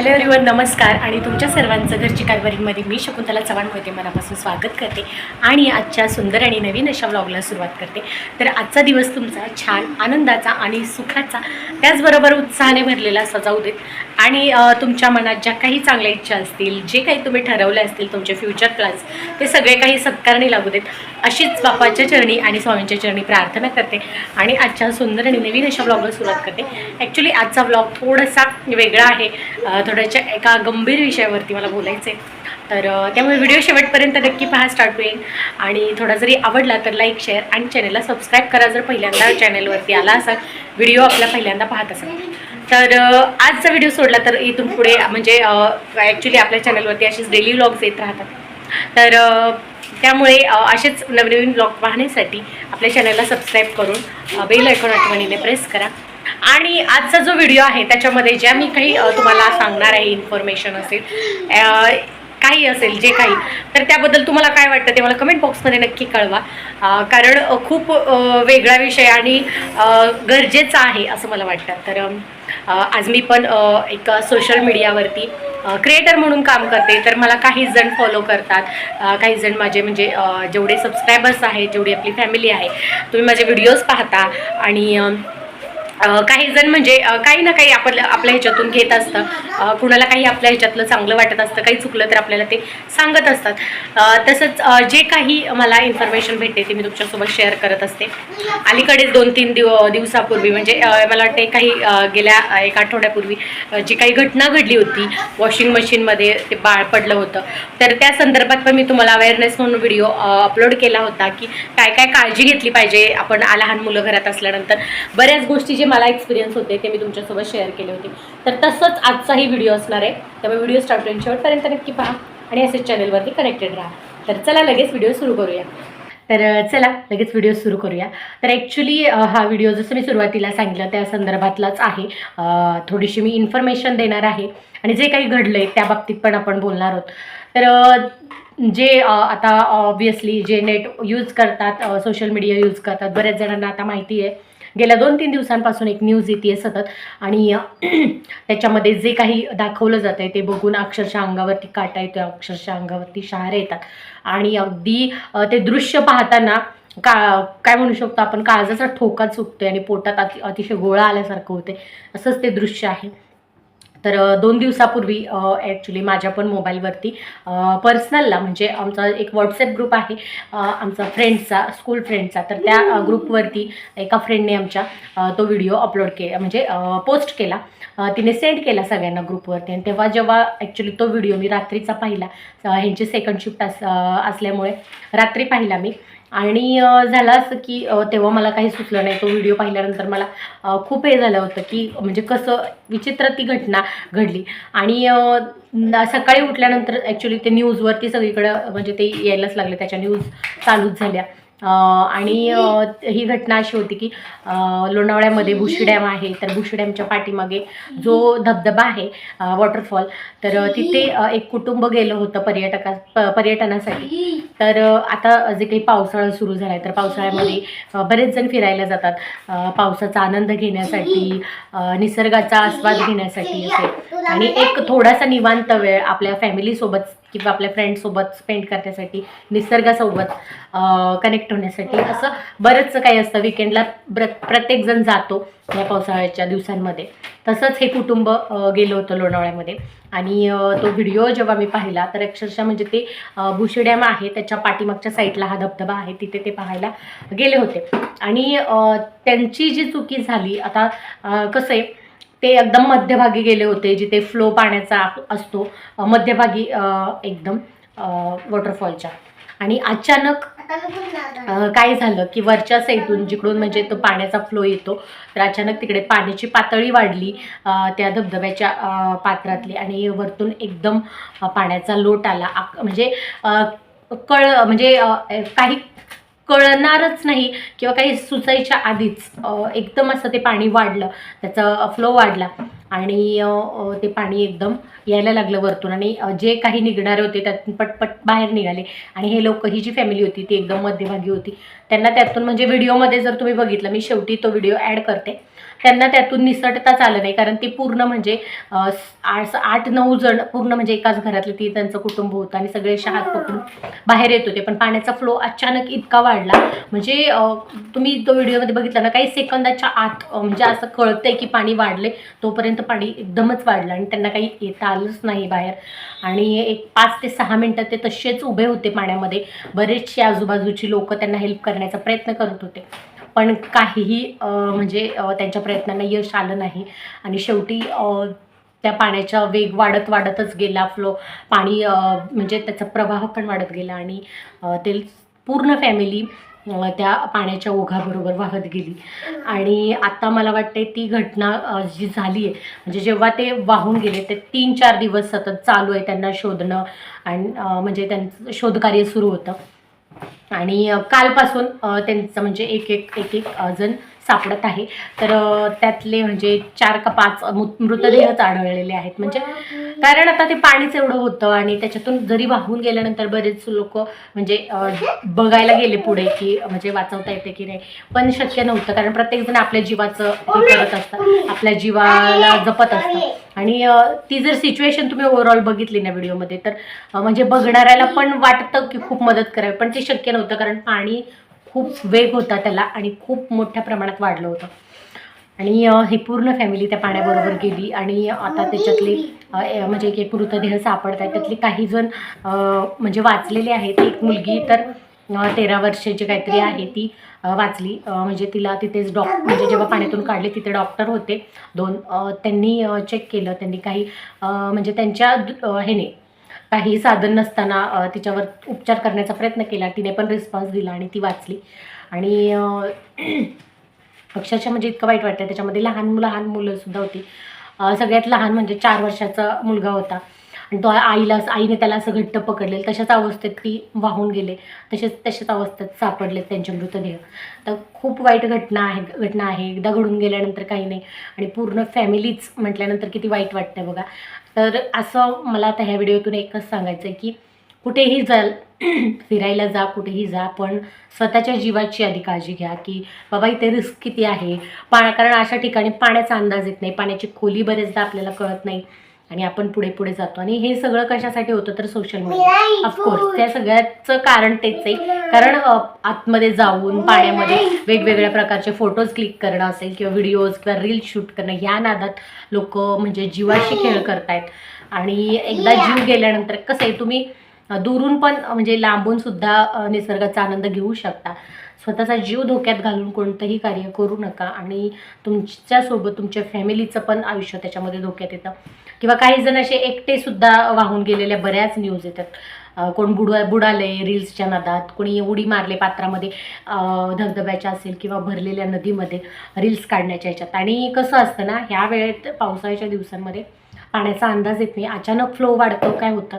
Hello everyone नमस्कार. आणि तुमच्या सर्वांचं घरची कारभारीमध्ये मी शकुंतला चव्हाण होते. मनापासून स्वागत करते. आणि आजच्या सुंदर आणि नवीन अशा व्लॉगला सुरुवात करते. तर आजचा दिवस तुमचा छान आनंदाचा आणि सुखाचा त्याचबरोबर उत्साहाने भरलेला सजावू देत आणि तुमच्या मनात ज्या काही चांगल्या इच्छा असतील जे काही तुम्ही ठरवले असतील तुमचे फ्युचर प्लॅन्स ते सगळे काही सत्कारणी लागू देत. अशीच बापाच्या चरणी आणि स्वामींच्या चरणी प्रार्थना करते. आणि आजच्या सुंदर आणि नवीन अशा व्लॉगला सुरुवात करते. ॲक्च्युली आजचा व्लॉग थोडासा वेगळा आहे. थोड्याशा थोड्याच्या एका गंभीर विषयावरती मला बोलायचं आहे तर त्यामुळे व्हिडिओ शेवटपर्यंत नक्की पहा स्टार्ट होईल. आणि थोडा जरी आवडला तर लाईक शेअर आणि चॅनलला सबस्क्राईब करा जर पहिल्यांदा चॅनलवरती आला असाल. व्हिडिओ आपला पहिल्यांदा पाहत असाल. तर आजचा व्हिडिओ सोडला तर इथून पुढे म्हणजे ॲक्च्युली आपल्या चॅनलवरती असेच डेली व्लॉग्स येत राहतात. तर त्यामुळे असेच नवनवीन ब्लॉग पाहण्यासाठी आपल्या चॅनलला सबस्क्राईब करून बेल ऐकून आठवणीने प्रेस करा. आणि आजचा जो व्हिडिओ आहे त्याच्यामध्ये ज्या मी काही तुम्हाला सांगणार आहे इन्फॉर्मेशन असेल काही असेल जे काही तर त्याबद्दल तुम्हाला काय वाटतं ते मला कमेंट बॉक्समध्ये नक्की कळवा. कारण खूप वेगळा विषय आणि गरजेचा आहे असं मला वाटतं. तर आज मी पण एका एक सोशल मीडियावरती क्रिएटर म्हणून काम करते. तर मला काही जण फॉलो करतात. काही जण माझे म्हणजे जेवढे सबस्क्रायबर्स आहेत जेवढी आपली फॅमिली आहे तुम्ही माझे व्हिडिओज पाहता. आणि काही जण म्हणजे काही ना काही आपल्या आपल्या ह्याच्यातून घेत असतं. कुणाला काही आपल्या ह्याच्यातलं चांगलं वाटत असतं काही चुकलं तर आपल्याला ते सांगत असतात. तसंच जे काही मला इन्फॉर्मेशन भेटते ते मी तुमच्यासोबत शेअर करत असते. अलीकडेच दोन तीन दिव दिवसापूर्वी म्हणजे मला वाटते काही गेल्या एक आठवड्यापूर्वी जी काही घटना घडली होती वॉशिंग मशीनमध्ये ते बाळ पडलं होतं. तर त्या संदर्भात पण मी तुम्हाला अवेअरनेस म्हणून व्हिडिओ अपलोड केला होता की काय काय काळजी घेतली पाहिजे आपण लहान मुलं घरात असल्यानंतर. बऱ्याच गोष्टी जे मला एक्सपिरियन्स होते ते मी तुमच्यासोबत शेअर केले होते. तर तसंच आजचाही व्हिडिओ असणार आहे. त्यामुळे व्हिडिओ स्टार्ट होईल. शेवटपर्यंत नक्की पहा आणि असेच चॅनलवरती कनेक्टेड राहा. तर चला लगेच व्हिडिओ सुरू करूया. तर चला लगेच व्हिडिओ सुरू करूया. तर ॲक्च्युली हा व्हिडिओ जसं मी सुरुवातीला सांगितलं त्या संदर्भातलाच आहे. थोडीशी मी इन्फॉर्मेशन देणार आहे. आणि जे काही घडलं आहे त्या बाबतीत पण आपण बोलणार आहोत. तर जे आता ऑब्वियसली जे नेट यूज करतात सोशल मीडिया यूज करतात बऱ्याच जणांना आता माहिती आहे. गेल्या दोन तीन दिवसांपासून एक न्यूज येते सतत. आणि त्याच्यामध्ये जे काही दाखवलं जातं आहे ते बघून अक्षरशः अंगावरती काटा येतो अक्षरशः अंगावरती शहारे येतात. आणि अगदी ते दृश्य पाहताना का काय म्हणू शकतो आपण काळजाचा ठोका चुकतोय आणि पोटात अति अतिशय गोळा आल्यासारखं होते असंच ते दृश्य आहे. तर दोन दिवसापूर्वी ॲक्च्युली माझ्या पण मोबाईलवरती पर्सनलला म्हणजे आमचा एक व्हॉट्सअप ग्रुप आहे आमचा फ्रेंड्सचा स्कूल फ्रेंडचा तर त्या ग्रुपवरती एका फ्रेंडने आमच्या तो व्हिडिओ अपलोड के म्हणजे पोस्ट केला. तिने सेंड केला सगळ्यांना ग्रुपवरती आणि तेव्हा जेव्हा ॲक्च्युली तो व्हिडिओ मी रात्रीचा पाहिला ह्यांचे ह्यांची सेकंड शिफ्ट अस असल्यामुळे रात्री पाहिला मी. आणि झालं असं की तेव्हा मला काही सुचलं नाही. तो व्हिडिओ पाहिल्यानंतर मला खूप हे झालं होतं की म्हणजे कसं विचित्र ती घटना घडली. आणि सकाळी उठल्यानंतर ॲक्च्युली ते न्यूजवरती सगळीकडं म्हणजे ते यायलाच लागले. त्याच्या न्यूज चालूच झाल्या. आणि ही घटना अशी होती की लोणावळ्यामध्ये भुशी डॅम आहे तर भुशी डॅमच्या पाठीमागे जो धबधबा आहे वॉटरफॉल तर तिथे एक कुटुंब गेलं होतं पर्यटका प- पर्यटनासाठी. तर आता जे काही पावसाळा सुरू झाला आहे तर पावसाळ्यामध्ये बरेच जण फिरायला जातात. पावसाचा आनंद घेण्यासाठी निसर्गाचा आस्वाद घेण्यासाठी असे. आणि एक थोडासा निवांत वेळ आपल्या फॅमिलीसोबत किंवा आपल्या फ्रेंडसोबत स्पेंड करण्यासाठी निसर्गासोबत कनेक्ट होण्यासाठी असं बरंचसं काही असतं. विकेंडला प्र प्रत्येकजण जातो या पावसाळ्याच्या दिवसांमध्ये. तसंच हे कुटुंब गेलं होतं लोणावळ्यामध्ये. आणि तो व्हिडिओ जेव्हा मी पाहिला तर अक्षरशः म्हणजे ते डॅम आहे त्याच्या पाठीमागच्या साईडला हा धबधबा आहे तिथे ते पाहायला गेले होते. आणि त्यांची जी चुकी झाली आता कसं आहे ते एकदम मध्यभागी गेले होते जिथे फ्लो पाण्याचा असतो मध्यभागी एकदम वॉटरफॉलच्या आणि अचानक काय झालं की वरच्या साईडून जिकडून म्हणजे तो पाण्याचा फ्लो येतो तर अचानक तिकडे पाण्याची पातळी वाढली त्या धबधब्याच्या पात्रातली आणि वरतून एकदम पाण्याचा लोट आला. म्हणजे कळ म्हणजे काही कळणारच नाही किंवा काही सुचायच्या आधीच एकदम असं ते पाणी वाढलं त्याचा फ्लो वाढला आणि ते पाणी एकदम यायला लागलं वरतून आणि जे काही निघणारे होते त्यातून पटपट बाहेर निघाले आणि हे लोक ही जी फॅमिली होती ती एकदम मध्यभागी होती. त्यांना त्यातून म्हणजे व्हिडिओमध्ये जर तुम्ही बघितलं मी शेवटी तो व्हिडिओ ॲड करते. त्यांना त्यातून निसटताच आलं नाही कारण ती पूर्ण म्हणजे आठ नऊ जण पूर्ण म्हणजे एकाच घरातले ती त्यांचं कुटुंब होतं आणि सगळे शहात पकडून बाहेर येत होते. पण पाण्याचा फ्लो अचानक इतका वाढला म्हणजे तुम्ही तो व्हिडिओमध्ये बघितला ना काही सेकंदाच्या आत म्हणजे असं कळतंय की पाणी वाढले तोपर्यंत पाणी एकदमच वाढलं आणि त्यांना काही येता आलंच नाही बाहेर. आणि एक पाच ते सहा मिनटं ते तसेच उभे होते पाण्यामध्ये. बरेचसे आजूबाजूची लोक त्यांना हेल्प करण्याचा प्रयत्न करत होते. पण काहीही म्हणजे त्यांच्या प्रयत्नांना यश आलं नाही. आणि शेवटी त्या पाण्याचा वेग वाढत वाढतच गेला. फ्लो पाणी म्हणजे त्याचा प्रवाह पण वाढत गेला आणि ते पूर्ण फॅमिली त्या पाण्याच्या ओघाबरोबर वाहत गेली. आणि आत्ता मला वाटते ती घटना जी झाली आहे म्हणजे जेव्हा ते वाहून गेले ते तीन चार दिवस सतत चालू आहे त्यांना शोधणं. आणि म्हणजे त्यांचं शोधकार्य सुरू होतं. आणि कालपासून त्यांचं म्हणजे एक एक एक एक जण सापडत आहे. तर त्यातले म्हणजे चार का पाच मृतदेहच आढळलेले आहेत. म्हणजे कारण आता ते पाणीच एवढं होतं आणि त्याच्यातून जरी वाहून गेल्यानंतर बरेच लोक म्हणजे बघायला गेले पुढे की म्हणजे वाचवता येते की नाही. पण शक्य नव्हतं. कारण प्रत्येकजण आपल्या जीवाचं हे करत असतं आपल्या जीवाला जपत असतं आणि ती जर सिच्युएशन तुम्ही ओव्हरऑल बघितली ना व्हिडिओमध्ये तर म्हणजे बघणाऱ्याला पण वाटतं की खूप मदत करावी. पण ते शक्य नव्हतं कारण पाणी खूप वेग होता त्याला आणि खूप मोठ्या प्रमाणात वाढलं होतं. आणि ही पूर्ण फॅमिली त्या पाण्याबरोबर गेली आणि आता त्याच्यातले म्हणजे एक एक मृतदेह सापडत आहेत त्यातले काही जण म्हणजे वाचलेले आहेत. एक मुलगी तर तेरा वर्षाची काहीतरी आहे ती वाचली. म्हणजे तिला तिथेच डॉक म्हणजे जेव्हा पाण्यातून काढले तिथे डॉक्टर होते. दोन त्यांनी चेक केलं. त्यांनी काही म्हणजे त्यांच्या ह्याने काही साधन नसताना तिच्यावर उपचार करण्याचा प्रयत्न केला. तिने पण रिस्पॉन्स दिला आणि ती वाचली. आणि अक्षरशः म्हणजे इतकं वाईट वाटतं त्याच्यामध्ये लहान लहान मुलंसुद्धा होती. सगळ्यात लहान म्हणजे चार वर्षाचा मुलगा होता. आणि तो आईला आईने त्याला असं घट्ट पकडलेलं. तशाच अवस्थेत ती वाहून गेले. तसेच तशाच अवस्थेत सापडले त्यांचे मृतदेह. तर खूप वाईट घटना आहे घटना आहे. एकदा घडून गेल्यानंतर काही नाही. आणि पूर्ण फॅमिलीच म्हटल्यानंतर किती वाईट वाटतं बघा. तर असं मला आता ह्या व्हिडिओतून एकच सांगायचं आहे की कुठेही जाल फिरायला जा कुठेही जा पण स्वतःच्या जीवाची आधी काळजी घ्या की बाबा इथे रिस्क किती आहे? पा कारण अशा ठिकाणी पाण्याचा अंदाज येत नाही पाण्याची खोली बरेचदा आपल्याला कळत नाही. आणि आपण पुढे पुढे जातो. आणि हे सगळं कशासाठी होतं तर सोशल मीडिया ऑफकोर्स त्या सगळ्याचं कारण तेच आहे. कारण आतमध्ये जाऊन पाण्यामध्ये वेगवेगळ्या प्रकारचे फोटोज क्लिक करणं असेल किंवा व्हिडिओज किंवा रील्स शूट करणं ह्या नादात लोक म्हणजे जीवाशी खेळ करतायत. आणि एकदा जीव गेल्यानंतर कसं आहे तुम्ही दुरून पण म्हणजे लांबून सुद्धा निसर्गाचा आनंद घेऊ शकता. स्वतःचा जीव धोक्यात घालून कोणतंही कार्य करू नका. आणि तुमच्यासोबत तुमच्या फॅमिलीचं पण आयुष्य त्याच्यामध्ये धोक्यात येतं. किंवा काही जण असे एकटे सुद्धा वाहून गेलेल्या बऱ्याच न्यूज येतात. कोण बुडवा बुडाले रील्सच्या नादात कोणी उडी मारले पात्रामध्ये धबधब्याच्या असेल किंवा भरलेल्या नदीमध्ये रील्स काढण्याच्या ह्याच्यात. आणि कसं असतं ना ह्या वेळेत पावसाळ्याच्या दिवसांमध्ये पाण्याचा अंदाज येत नाही. अचानक फ्लो वाढतो काय होतं?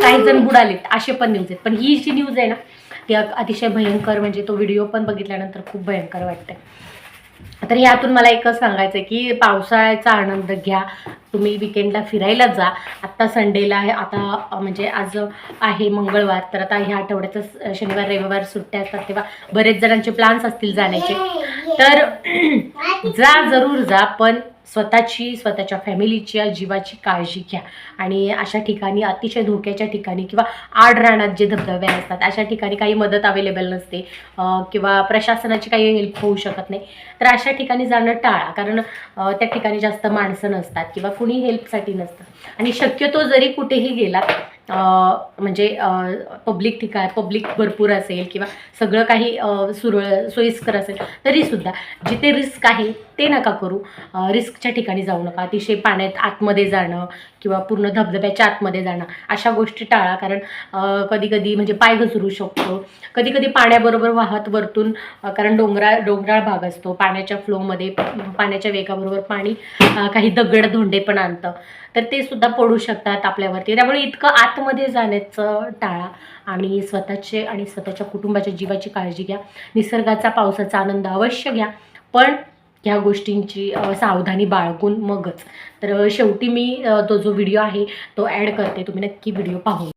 काही जण बुडालेत असे पण न्यूज आहेत. पण ही जी न्यूज आहे ना ती अतिशय भयंकर म्हणजे तो व्हिडिओ पण बघितल्यानंतर खूप भयंकर वाटतंय. तर यातून मला एकच सांगायचं आहे की पावसाळ्याचा आनंद घ्या. तुम्ही विकेंडला फिरायला जा. आत्ता संडेला आहे. आता म्हणजे आज आहे मंगळवार. तर आता ह्या आठवड्याचं शनिवार रविवार सुट्ट्या असतात तेव्हा बरेच जणांचे प्लान्स असतील जाण्याचे. तर जा जरूर जा. पण स्वतःची स्वतःच्या फॅमिलीच्या जीवाची काळजी घ्या. आणि अशा ठिकाणी अतिशय धोक्याच्या ठिकाणी किंवा आड रानात जे धबधबे असतात अशा ठिकाणी काही मदत अवेलेबल नसते. किंवा प्रशासनाची काही हेल्प होऊ शकत नाही. तर अशा ठिकाणी जाणं टाळा. कारण त्या ठिकाणी जास्त माणसं नसतात किंवा कुणी हेल्पसाठी नसतं. आणि शक्यतो जरी कुठेही गेलात म्हणजे पब्लिक ठिकाण पब्लिक भरपूर असेल किंवा सगळं काही सुरळ सोयीस्कर असेल तरीसुद्धा जिथे रिस्क आहे ते नका करू. रिस्कच्या ठिकाणी जाऊ नका. अतिशय पाण्यात आतमध्ये जाणं किंवा पूर्ण धबधब्याच्या आतमध्ये जाणं अशा गोष्टी टाळा. कारण कधी कधी म्हणजे पाय घसरू शकतो. कधी कधी पाण्याबरोबर वाहत वरतून कारण डोंगराळ डोंगराळ भाग असतो. पाण्याच्या फ्लोमध्ये पाण्याच्या वेगाबरोबर पाणी काही दगड धोंडे पण आणतं. तर ते सुद्धा पडू शकतात आपल्यावरती. त्यामुळे इतकं आतमध्ये जाण्याचं टाळा आणि स्वतःचे आणि स्वतःच्या कुटुंबाच्या जीवाची काळजी घ्या. निसर्गाचा पावसाचा आनंद अवश्य घ्या. पण ह्या गोष्टींची सावधानी बाळगून मगच. तर शेवटी मी तो जो व्हिडिओ आहे तो ॲड करते. तुम्ही नक्की व्हिडिओ पाहू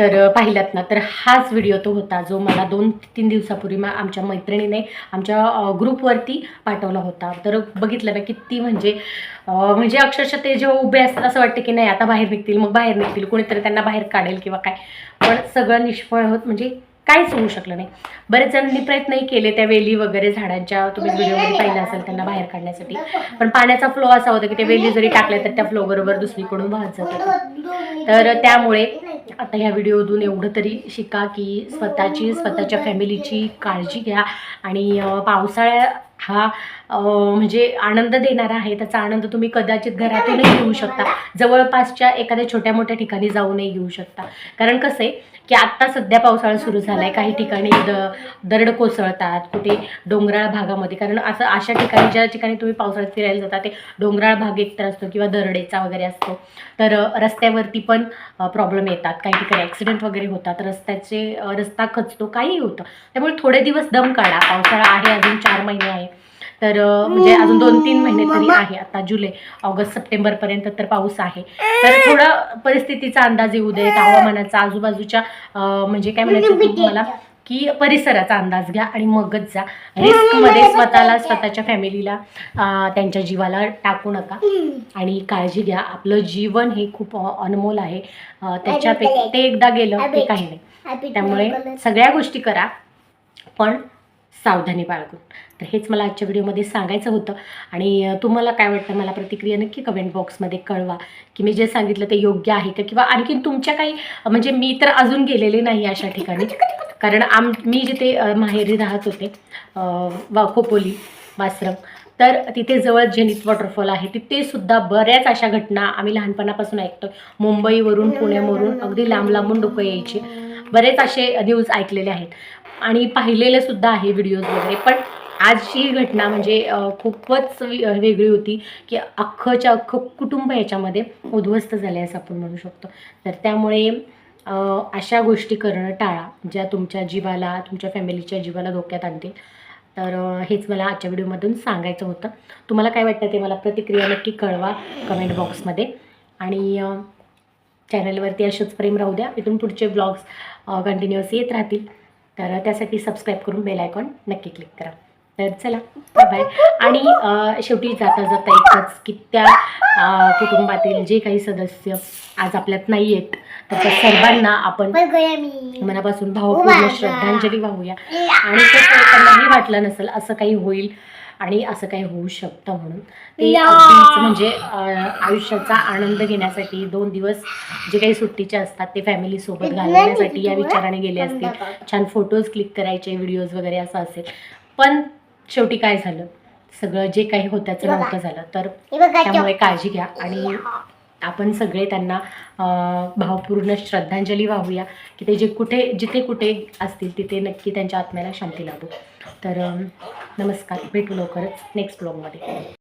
तर पाहिलात ना. तर हाच व्हिडिओ तो होता जो मला दोन तीन दिवसापूर्वी मा आमच्या मैत्रिणीने आमच्या ग्रुपवरती पाठवला होता. तर बघितलं ना किती म्हणजे म्हणजे अक्षरशः ते जेव्हा उभे असतात असं वाटतं की नाही आता बाहेर निघतील मग बाहेर निघतील कोणीतरी त्यांना बाहेर काढेल किंवा काय. पण सगळं निष्फळ होत म्हणजे काहीच होऊ शकलं नाही. बरेच जणांनी प्रयत्नही केले त्या वेली वगैरे झाडांच्या तुम्ही व्हिडिओमध्ये पाहिलं असेल त्यांना बाहेर काढण्यासाठी. पण पाण्याचा फ्लो असा होता की ते वेली जरी टाकल्या तर त्या फ्लो बरोबर दुसरीकडून वाहत जात तर त्यामुळे आता ह्या व्हिडिओतून एवढं तरी शिका की स्वतःची स्वतःच्या फॅमिलीची काळजी घ्या. आणि पावसाळ्या हा म्हणजे आनंद देणारा आहे त्याचा आनंद तुम्ही कदाचित घरातूनही घेऊ शकता. जवळपासच्या एखाद्या छोट्या मोठ्या ठिकाणी जाऊनही घेऊ शकता. कारण कसं आहे की आत्ता सध्या पावसाळा सुरू झाला आहे काही ठिकाणी द दरड कोसळतात कुठे डोंगराळ भागामध्ये. कारण असं अशा ठिकाणी ज्या ठिकाणी तुम्ही पावसाळ्यात फिरायला जाता ते डोंगराळ भाग एकतर असतो किंवा दरडेचा वगैरे असतो. तर रस्त्यावरती पण प्रॉब्लेम येतात. काही ठिकाणी ॲक्सिडेंट वगैरे होतात. रस्त्याचे रस्ता खचतो काहीही होतं. त्यामुळे थोडे दिवस दम काढा. पावसाळा आहे अजून चार महिने आहे. तर म्हणजे अजून दोन तीन महिने तरी आहे आता जुलै ऑगस्ट सप्टेंबरपर्यंत तर पाऊस आहे. तर थोडं परिस्थितीचा अंदाज येऊ दे हवामानाचा आजूबाजूच्या म्हणजे काय म्हणायचं तुम्हाला की परिसराचा अंदाज घ्या आणि मगच जा. रिस्कमध्ये स्वतःला स्वतःच्या फॅमिलीला त्यांच्या जीवाला टाकू नका. आणि काळजी घ्या. आपलं जीवन हे खूप अनमोल आहे. त्याच्यापैकी ते एकदा गेलं की काही नाही. त्यामुळे सगळ्या गोष्टी करा. पण सावधानी बाळगून. तर हेच मला आजच्या व्हिडिओमध्ये सांगायचं होतं. आणि तुम्हाला काय वाटतं? मला प्रतिक्रिया नक्की कमेंट बॉक्समध्ये कळवा. की मी जे सांगितलं ते योग्य आहे का? किंवा आणखीन तुमच्या काही म्हणजे मी तर अजून गेलेले नाही अशा ठिकाणी. कारण आम मी जिथे माहेरी राहत होते वाकोपोली वासरम तर तिथे जवळ जेनित वॉटरफॉल आहे तिथे सुद्धा बऱ्याच अशा घटना आम्ही लहानपणापासून ऐकतो. मुंबईवरून पुण्यावरून अगदी लांब लांबून डोकं यायचे. बरेच असे न्यूज ऐकलेले आहेत. आणि पाहिलेले सुद्धा आहे व्हिडिओज वगैरे. पण आजची घटना म्हणजे खूपच वेगळी होती की अख्खंच्या अख्खं कुटुंब याच्यामध्ये उद्ध्वस्त झाले असं आपण म्हणू शकतो. तर त्यामुळे अशा गोष्टी करणं टाळा ज्या तुमच्या जीवाला तुमच्या फॅमिलीच्या जीवाला धोक्यात आणतील. तर हेच मला आजच्या व्हिडिओमधून सांगायचं होतं. तुम्हाला काय वाटतं ते मला प्रतिक्रिया नक्की कळवा कमेंट बॉक्समध्ये आणि चॅनलवरती असेच प्रेम राहू द्या. इथून पुढचे ब्लॉग्स कंटिन्युअस येत राहतील. तर त्यासाठी सबस्क्राईब करून बेल आयकॉन नक्की क्लिक करा. तर चला बाय आणि शेवटी जाता जाता एकच की त्या कुटुंबातील जे काही सदस्य आज आपल्यात नाही आहेत तर त्या सर्वांना आपण मनापासून भावपूर्ण श्रद्धांजली वाहूया. आणि त्यांनाही वाटलं नसेल असं काही होईल आणि असं काही होऊ शकतं म्हणून. ते म्हणजे आयुष्याचा आनंद घेण्यासाठी दोन दिवस जे काही सुट्टीचे असतात ते फॅमिली सोबत घालवण्यासाठी या विचाराने गेले असतील. छान फोटोज क्लिक करायचे व्हिडिओज वगैरे असं असेल. पण शेवटी काय झालं? सगळं जे काही होत्याचं नव्हतं झालं. तर त्यामुळे काळजी घ्या आणि आपण सगळे त्यांना भावपूर्ण श्रद्धांजली वाहूया की ते जे कुठे जिथे कुठे असतील तिथे नक्की त्यांच्या आत्म्याला शांती लाभू. तर नमस्कार. भेटू लवकरच नेक्स्ट ब्लॉगमध्ये